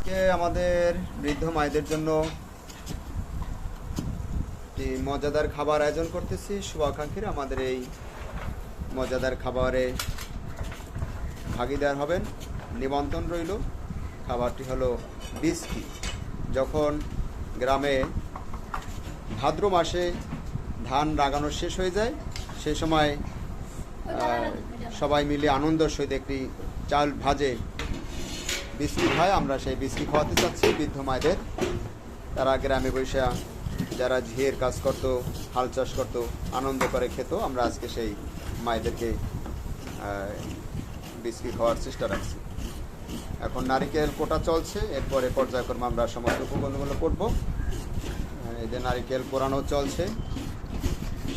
আজকে আমাদের বৃদ্ধ মায়েদের জন্য একটি মজাদার খাবার আয়োজন করতেছি। শুভাকাঙ্ক্ষীরা আমাদের এই মজাদার খাবারে ভাগিদার হবেন। নিমন্ত্রণ রইল। খাবারটি হলো বিস্কি। যখন গ্রামে ভাদ্র মাসে ধান লাগানো শেষ হয়ে যায়, সে সময় সবাই মিলে আনন্দের সহিত একটি চাল ভাজে বিস্কিট হয় আমরা সেই বিস্কিট খাওয়াতে চাচ্ছি বৃদ্ধ মায়েদের। তারা গ্রামে বসে যারা ঝিয়ের কাজ করত হাল চাষ করত আনন্দ করে খেত আমরা আজকে সেই মায়েদেরকে আহ, বিস্কিট খাওয়ার চেষ্টা রাখছি। এখন নারিকেল কোটা চলছে এরপরে পর্যায়ক্রমে আমরা সমস্ত উপকরণগুলো করব। এই যে নারিকেল কোরানো চলছে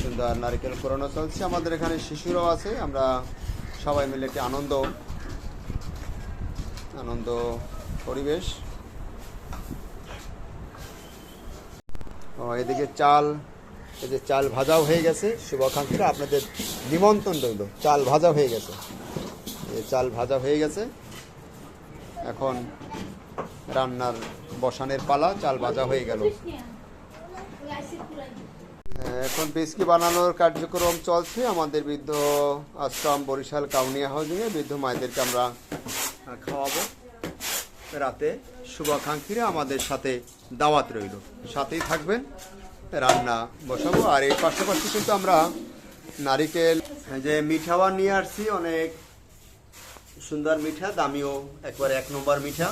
সুন্দর নারিকেল কোরানো চলছে। আমাদের এখানে শিশুরাও আছে আমরা সবাই মিলে একটি আনন্দ আনন্দ পরিবেশ। এদিকে চাল, এই যে চাল ভাজাও হয়ে গেছে। শুভাকাঙ্ক্ষীরা আপনাদের নিমন্ত্রণ রইল। চাল ভাজা হয়ে গেছে। চাল ভাজা হয়ে গেছে। এখন রান্নার বসানের পালা, চাল ভাজা হয়ে গেল। এখন বিস্কি বানানোর কার্যক্রম চলছে। আমাদের বৃদ্ধ আশ্রম বরিশাল কাউনিয়া হাউজিংয়ে বৃদ্ধ মায়েদেরকে আমরা খাওয়াবো। রাতে শুভাকাঙ্ক্ষীরা আমাদের সাথে দাওয়াত রইল। সাথেই থাকবেন, রান্না বসাবো। আর এর পাশাপাশি কিন্তু আমরা নারিকেল যে মিঠাওয়া নিয়ে আসছি, অনেক সুন্দর মিঠা, দামিও একবার এক নম্বর মিঠা।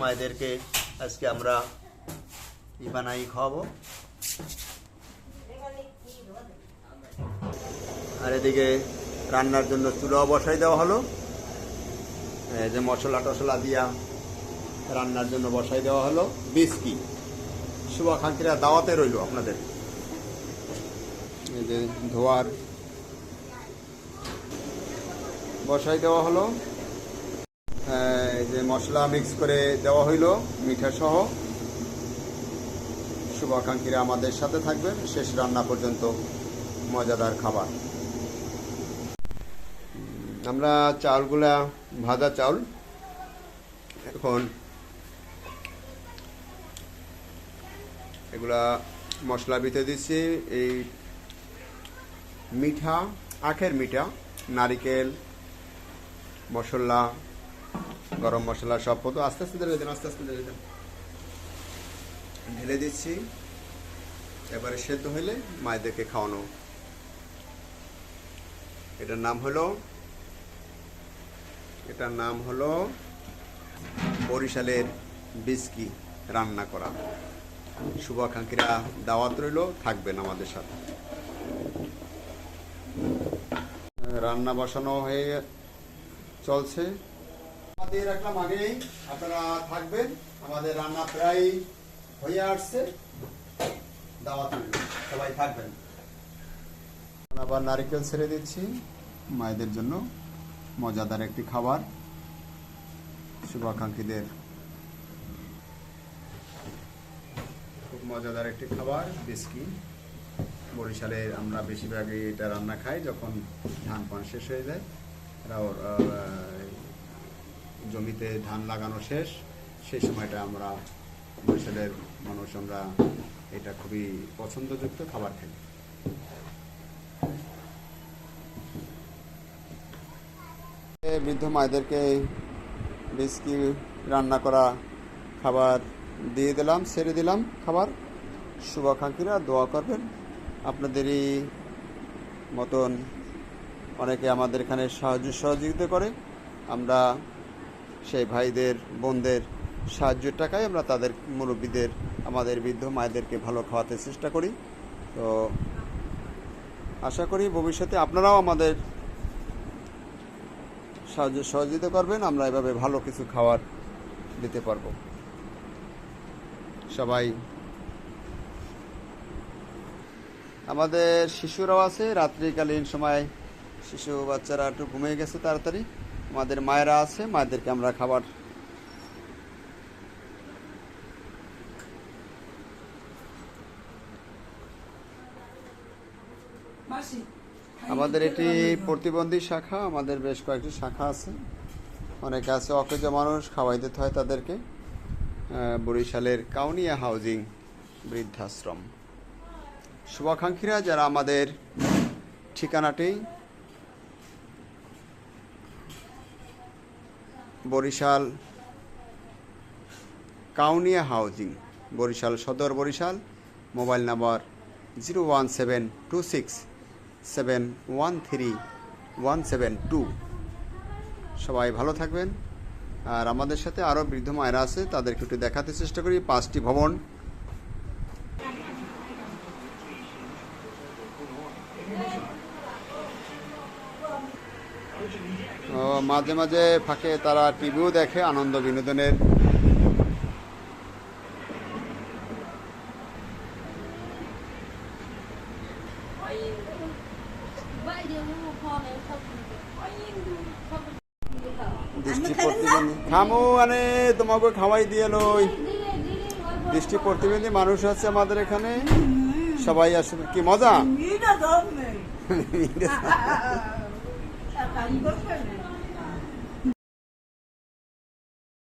মায়েদেরকে আজকে আমরা ই বানাই, খাওয়াবো। আর এদিকে রান্নার জন্য চুলাও বসাই দেওয়া হলো। যে মশলা টশলা দিয়া রান্নার জন্য বসাই দেওয়া হলো। বিস্কি। শুভাকাঙ্ক্ষীরা দাওয়াতে রইল আপনাদের। এই যে ধোয়ার বসাই দেওয়া হলো। যে মশলা মিক্স করে দেওয়া হইল, মিঠা সহ। শুভাকাঙ্ক্ষীরা আমাদের সাথে থাকবেন। শেষ রান্না পর্যন্ত মজাদার খাবার। আমরা চাউলগুলা, ভাজা চাউল, এখন এগুলা মশলা ভিতরে দিচ্ছি। এই মিঠা, আখের মিঠা, নারিকেল, মশলা, গরম মশলা সব কত আস্তে আস্তে ঢেলে দেন, আস্তে আস্তে ঢেলে দেন। ঢেলে দিচ্ছি। এবারে সেদ্ধ হইলে মায়েদেরকে খাওয়ানো। এটার নাম হলো এটার নাম হলো বরিশালের বিস্কি রান্না করা। শুভাকাঙ্ক্ষীরা দাওয়াত রইল, থাকবেন আমাদের সাথে। রান্না বসানো হয়ে চলছে। দিয়ে রাখলাম আগেই, আপনারা থাকবেন। আমাদের রান্না প্রায় হয়ে আসছে। দাওয়াত রইল, সবাই থাকবেন। আবার নারিকেল ছেড়ে দিচ্ছি, মায়েদের জন্য। মজাদার একটি খাবার। শুভাকাঙ্ক্ষীদের খুব মজাদার একটি খাবার বিস্কি বরিশালে আমরা বেশিরভাগই এটা রান্না খাই যখন ধান পান শেষ হয়ে যায়। জমিতে ধান লাগানো শেষ। সেই সময়টা আমরা বরিশালের মানুষ আমরা এটা খুবই পছন্দযুক্ত খাবার খাই। বৃদ্ধ মায়েদেরকে বিস্কি রান্না করা খাবার দিয়ে দিলাম, ছেড়ে দিলাম খাবার। শুভাকাঙ্ক্ষীরা দোয়া করবেন। আপনাদেরই মতন অনেকে আমাদের এখানে সাহায্য সহযোগিতা করে। আমরা সেই ভাইদের, বোনদের সাহায্যের টাকায় আমরা তাদের মুরব্বীদের, আমাদের বৃদ্ধ মায়েদেরকে ভালো খাওয়াতে চেষ্টা করি। তো আশা করি ভবিষ্যতে আপনারাও আমাদের সাহায্য সহযোগিতা করবেন, আমরা এভাবে ভালো কিছু খাওয়ার দিতে পারব। সবাই। আমাদের শিশুরাও আছে, রাত্রিকালীন সময় শিশু বাচ্চারা একটু ঘুমিয়ে গেছে তাড়াতাড়ি। আমাদের মায়েরা আছে, মায়েদেরকে আমরা খাবার মাসি আমাদের এটি প্রতিবন্ধী শাখা, আমাদের বেশ কয়েকটি শাখা আছে। অনেকে আছে অকেজ মানুষ খাওয়াই দিতে হয় তাদেরকে। বরিশালের কাউনিয়া হাউজিং বৃদ্ধাশ্রম। শুভাকাঙ্ক্ষীরা যারা আমাদের ঠিকানাটি Barishal Kaunia housing, Barishal Sadar Barishal, mobile number zero one seven two six seven one three one seven two সবাই ভালো থাকবেন। আর আমাদের সাথে আরও বৃদ্ধ মায়েরা আছে, তাদেরকে একটু দেখাতে চেষ্টা করি, পাঁচটি ভবন। মাঝে মাঝে ফাঁকে তারা টিভিও দেখে, আনন্দ বিনোদনের। দৃষ্টি প্রতিবন্ধী খামো মানে তোমাকে খাওয়াই দিয়ে লই। দৃষ্টি প্রতিবন্ধী মানুষ আছে আমাদের এখানে। সবাই আসবে কি মজা?